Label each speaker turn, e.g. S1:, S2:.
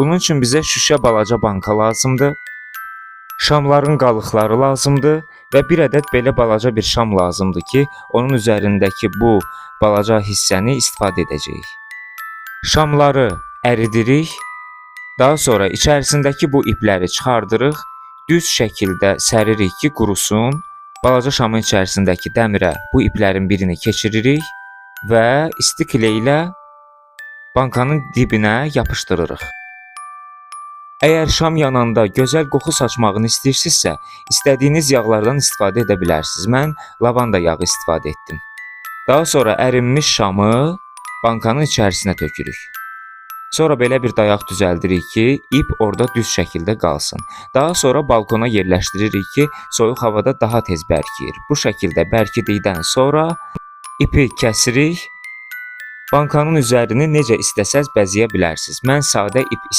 S1: Bunun üçün bizə şüşə balaca banka lazımdır. Şamların qalıqları lazımdır və bir ədəd belə balaca bir şam lazımdır ki, onun üzərindəki bu balaca hissəni istifadə edəcəyik. Şamları əridirik. Daha sonra içərisindəki bu ipləri çıxardırıq. Düz şəkildə səririk ki, qurusun. Balaca şamın içərisindəki dəmirə bu iplərin birini keçiririk və isti kley ilə bankanın dibinə yapışdırırıq. Əgər şam yananda gözəl qoxu saçmağını istəyirsinizsə, istədiyiniz yağlardan istifadə edə bilərsiniz. Mən lavanda yağı istifadə etdim. Daha sonra ərinmiş şamı bankanın içərisinə tökürük. Sonra belə bir dayaq düzəldirik ki, ip orada düz şəkildə qalsın. Daha sonra balkona yerləşdiririk ki, soyuq havada daha tez bərkiyir. Bu şəkildə bərkidikdən sonra ipi kəsirik. Bankanın üzərini necə istəsəz bəzəyə bilərsiniz. Mən sadə ip